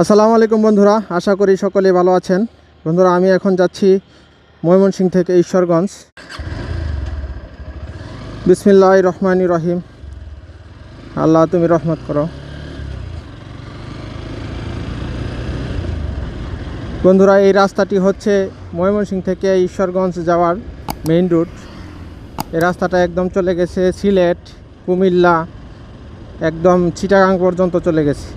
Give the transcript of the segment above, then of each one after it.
আসসালামু আলাইকুম বন্ধুরা, আশা করি সকলে ভালো আছেন। বন্ধুরা, আমি এখন যাচ্ছি ময়মনসিংহ থেকে ঈশ্বরগঞ্জ। বিসমিল্লাহ রহমানি রহিম। আল্লাহ, তুমি রহমত করো। বন্ধুরা, এই রাস্তাটি হচ্ছে ময়মনসিংহ থেকে ঈশ্বরগঞ্জ যাওয়ার মেইন রুট। এই রাস্তাটা একদম চলে গেছে সিলেট, কুমিল্লা, একদম চিটাগাং পর্যন্ত চলে গেছে।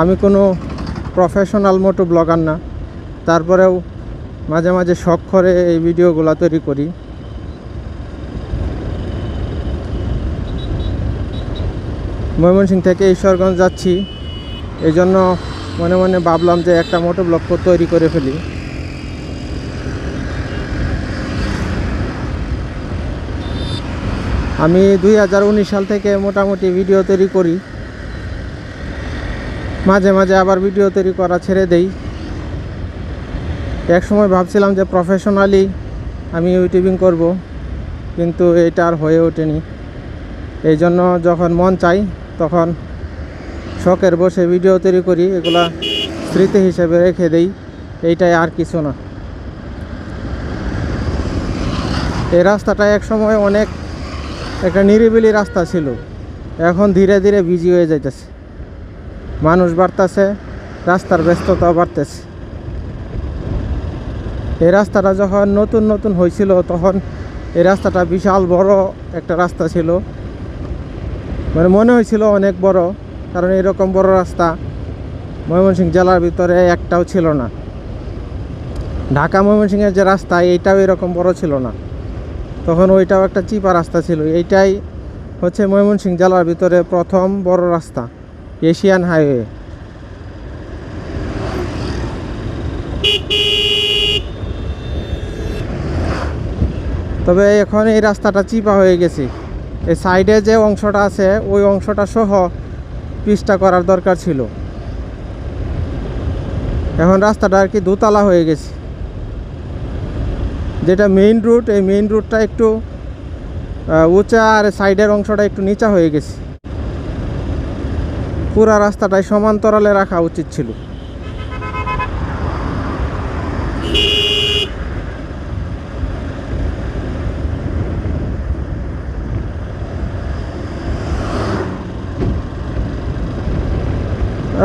আমি কোনো প্রফেশনাল মোটো ব্লগার না। তারপরেও মাঝে মাঝে শখ করে এই ভিডিওগুলো তৈরি করি। ময়মনসিং থেকে ঈশ্বরগঞ্জ যাচ্ছি। এই জন্য মনে মনে ভাবলাম যে একটা মোটো ব্লগ তৈরি করে ফেলি। আমি দুই হাজার উনিশ সাল থেকে মোটামুটি ভিডিও তৈরি করি। মাঝে মাঝে আবার ভিডিও তৈরি করা ছেড়ে দেই। এক সময় ভাবছিলাম যে প্রফেশনালি আমি ইউটিউবিং করব, কিন্তু এটা আর হয়ে ওঠেনি। এই জন্য যখন মন চাই, তখন শখের বসে ভিডিও তৈরি করি, এগুলা স্মৃতি হিসেবে রেখে দেই, এইটাই আর কিছু না। এই রাস্তাটা এক সময় অনেক একটা নিরিবিলি রাস্তা ছিল, এখন ধীরে ধীরে বিজি হয়ে যাইতেছে। মানুষ বাড়তেছে, রাস্তার ব্যস্ততাও বাড়তেছে। এই রাস্তাটা যখন নতুন নতুন হয়েছিল তখন এই রাস্তাটা বিশাল বড় একটা রাস্তা ছিল। মানে মনে হয়েছিল অনেক বড়, কারণ এরকম বড় রাস্তা ময়মনসিংহ জেলার ভিতরে একটাও ছিল না। ঢাকা ময়মনসিংহের যে রাস্তা, এইটাও এরকম বড় ছিল না। তখন ওইটাও একটা চিপা রাস্তা ছিল। এইটাই হচ্ছে ময়মনসিংহ জেলার ভিতরে প্রথম বড় রাস্তা। Asian highway. তবে এখন এই রাস্তাটা চিপা হয়ে গেছে। এই সাইডে যে অংশটা আছে, ওই অংশটা সহ পিচটা করার দরকার ছিল। এখন রাস্তাটা আর কি দোতলা হয়ে গেছে। যেটা মেইন রুট, এই মেইন রুটটা একটু উঁচা আর সাইডের অংশটা একটু নিচা হয়ে গেছে। পুরা রাস্তাটাই সমান্তরালে রাখা উচিত ছিল।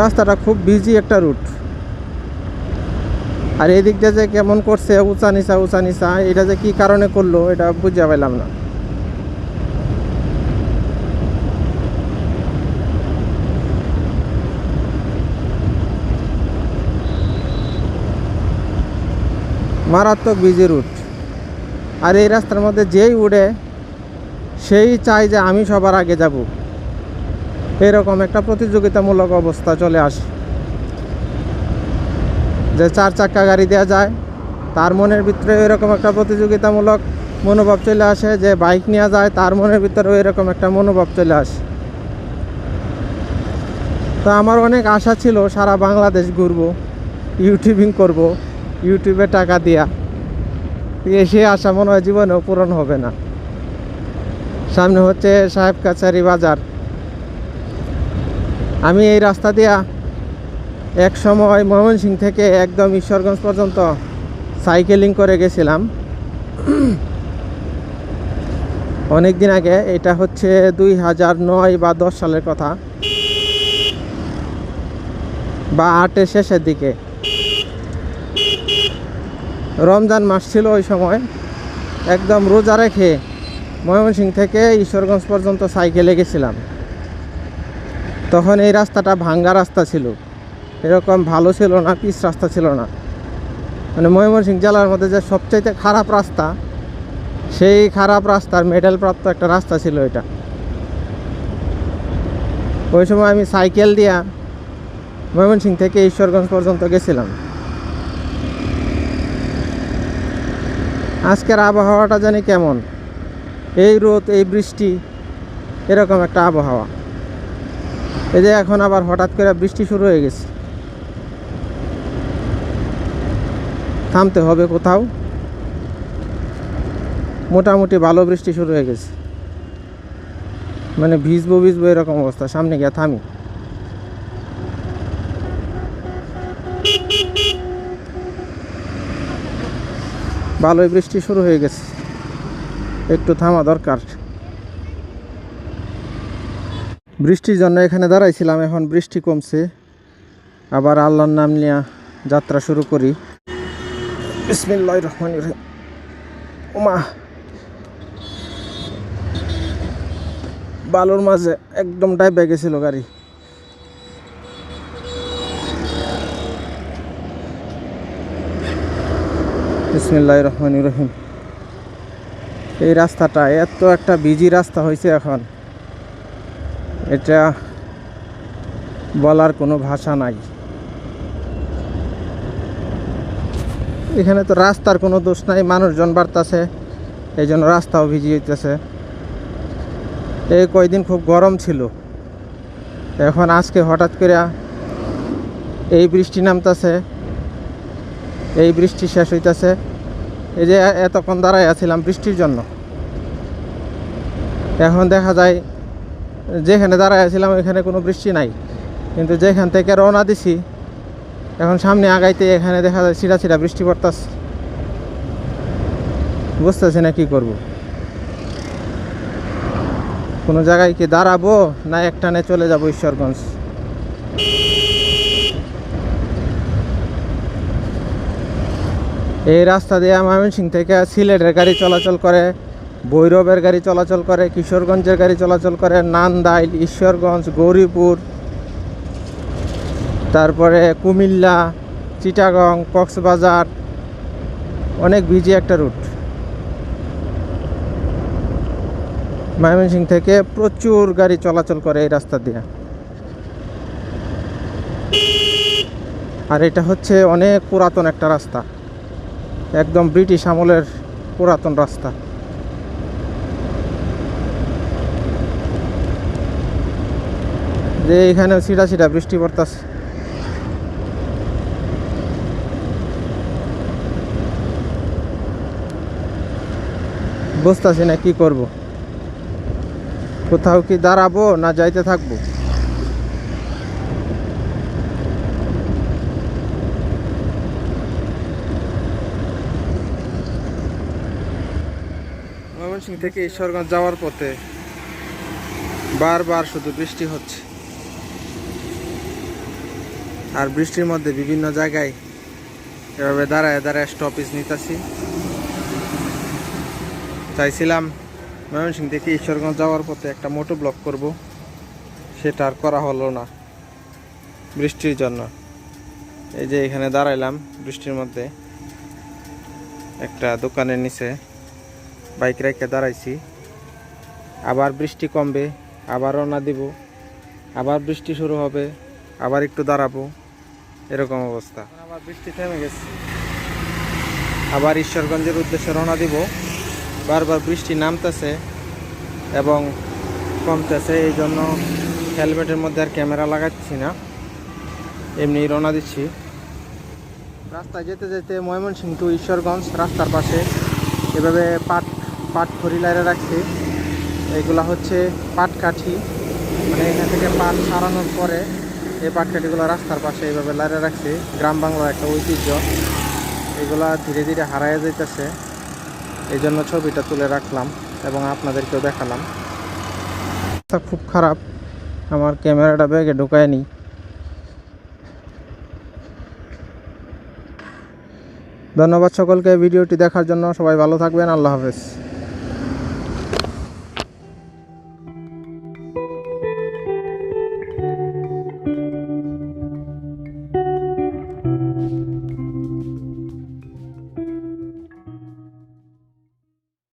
রাস্তাটা খুব বিজি একটা রুট আর এদিক দিয়ে যে কেমন করছে, উঁচা নিচা উঁচা নিচা, এটা যে কি কারণে করল, এটা বুঝতে পারলাম না। মারাত্মক বিজি রুট। আর এই রাস্তার মধ্যে যেই উড়ে, সেই চাই যে আমি সবার আগে যাব। এরকম একটা প্রতিযোগিতামূলক অবস্থা চলে আসে। যে চার চাক্কা গাড়ি দেওয়া যায়, তার মনের ভিতরে এরকম একটা প্রতিযোগিতামূলক মনোভাব চলে আসে। যে বাইক নেওয়া যায়, তার মনের ভিতরেও এরকম একটা মনোভাব চলে আসে। তো আমার অনেক আশা ছিল সারা বাংলাদেশ ঘুরবো, ইউটিউবিং করব। ইউটিউবে টাকা দিয়া। সে আশা মনে হয় জীবনেও পূরণ হবে না। সামনে হচ্ছে সাহেব কাছারি বাজার। আমি এই রাস্তা দিয়া এক সময় ময়মনসিংহ থেকে একদম ঈশ্বরগঞ্জ পর্যন্ত সাইকেলিং করে গেছিলাম। অনেক দিন আগে, এটা হচ্ছে দুই হাজার নয় বা দশ সালের কথা। বা আটের শেষের দিকে। রমজান মাস ছিল ওই সময়। একদম রোজা রেখে ময়মনসিংহ থেকে ঈশ্বরগঞ্জ পর্যন্ত সাইকেলে গেছিলাম। তখন এই রাস্তাটা ভাঙ্গা রাস্তা ছিল। এরকম ভালো ছিল না, পিচ রাস্তা ছিল না। মানে ময়মনসিংহ জেলার মধ্যে যে সবচাইতে খারাপ রাস্তা, সেই খারাপ রাস্তার মেডেল প্রাপ্ত একটা রাস্তা ছিল এটা। ওই সময় আমি সাইকেল দিয়া ময়মনসিংহ থেকে ঈশ্বরগঞ্জ পর্যন্ত গেছিলাম। আজকের আবহাওয়াটা জানি কেমন? এই রোদ, এই বৃষ্টি, এরকম একটা আবহাওয়া। এই যে এখন আবার হঠাৎ করে বৃষ্টি শুরু হয়ে গেছে। থামতে হবে কোথাও। মোটামুটি ভালো বৃষ্টি শুরু হয়ে গেছে। মানে ভিজবো ভিজবো এরকম অবস্থা, সামনে গিয়ে থামি। ভালোই বৃষ্টি শুরু হয়ে গেছে। একটু থামা দরকার। বৃষ্টির জন্য এখানে দাঁড়াইছিলাম, এখন বৃষ্টি কমছে। আবার আল্লাহর নাম নিয়ে যাত্রা শুরু করি। রহিম। বালুর মাঝে একদম ডাইবে গেছিল গাড়ি। বিসমিল্লাহ রহমান রহিম এই রাস্তাটা এত একটা বিজি রাস্তা হয়েছে এখন। এটা বলার কোনো ভাষা নাই। এখানে তো রাস্তার কোনো দোষ নাই, মানুষজন বাড়তাছে এই জন্য রাস্তাও ভিজি হইতেছে। এই কয়দিন খুব গরম ছিল। এখন আজকে হঠাৎ করে এই বৃষ্টি নামতাছে এই বৃষ্টি শেষ হইতাছে। এই যে এতক্ষণ দাঁড়াই আছিলাম বৃষ্টির জন্য। এখন দেখা যায়, যেখানে দাঁড়াই আছিলাম ওইখানে কোনো বৃষ্টি নাই। কিন্তু যেখান থেকে রওনা দিছি, এখন সামনে আগাইতে এখানে দেখা যায় ছিটা ছিটা বৃষ্টি পড়তাছে। বুঝতেছি না কী করব। কোনো জায়গায় কি দাঁড়াবো, না একটানে চলে যাব ঈশ্বরগঞ্জ? এই রাস্তা দিয়ে ময়মনসিং থেকে সিলেটের গাড়ি চলাচল করে, ভৈরবের গাড়ি চলাচল করে, কিশোরগঞ্জের গাড়ি চলাচল করে, নান্দাইল, ঈশ্বরগঞ্জ, গৌরীপুর, তারপরে কুমিল্লা, চিটাগং, কক্সবাজার, অনেক বিজি একটা রুট ময়মনসিং থেকে প্রচুর গাড়ি চলাচল করে এই রাস্তা দিয়ে। আর এটা হচ্ছে অনেক পুরাতন একটা রাস্তা। একদম ব্রিটিশ আমলের পুরাতন রাস্তা। যে এখানে সিটা সিটা বৃষ্টি পড়তাছে। বুঝতেছি না কি করব। কোথাও কি দাঁড়াবো না যাইতে থাকব? ময়মনসিং থেকে ঈশ্বরগঞ্জ যাওয়ার পথে বারবার শুধু বৃষ্টি হচ্ছে। আর বৃষ্টির মধ্যে বিভিন্ন জায়গায় এভাবে দাঁড়ায় দাঁড়ায় স্টপেজ নিতেছি। চাইছিলাম ময়মনসিং থেকে ঈশ্বরগঞ্জ যাওয়ার পথে একটা মোটো ব্লক করব, সেটা আর করা হলো না বৃষ্টির জন্য। এই যে এখানে দাঁড়াইলাম, বৃষ্টির মধ্যে একটা দোকানের নিচে বাইক রেখে দাঁড়াইছি। আবার বৃষ্টি কমবে আবার রওনা দিব আবার বৃষ্টি শুরু হবে আবার একটু দাঁড়াবো এরকম অবস্থা। আবার বৃষ্টি থেমে গেছে। আবার ঈশ্বরগঞ্জের উদ্দেশ্যে রওনা দিব। বারবার বৃষ্টি নামতেছে এবং কমতেছে এই জন্য হেলমেটের মধ্যে আর ক্যামেরা লাগাচ্ছি না। এমনি রওনা দিচ্ছি। রাস্তায় যেতে যেতে ময়মনসিং টু ঈশ্বরগঞ্জ রাস্তার পাশে। এভাবে পাট পাট খড়ি লাইরে রাখছে। এগুলা হচ্ছে পাটকাঠি মানে এখান থেকে পাট সারানোর পরে এই পাটকাঠিগুলো রাস্তার পাশে এইভাবে লাইরে রাখছে। গ্রাম বাংলার একটা ঐতিহ্য। এগুলা ধীরে ধীরে হারায় যাইতেছে। এই জন্য ছবিটা তুলে রাখলাম এবং আপনাদেরকেও দেখালাম। তা খুব খারাপ। আমার ক্যামেরাটা ব্যাগে ঢুকায় নি ধন্যবাদ সকলকে। ভিডিওটি দেখার জন্য সবাই ভালো থাকবেন। আল্লাহ হাফেজ।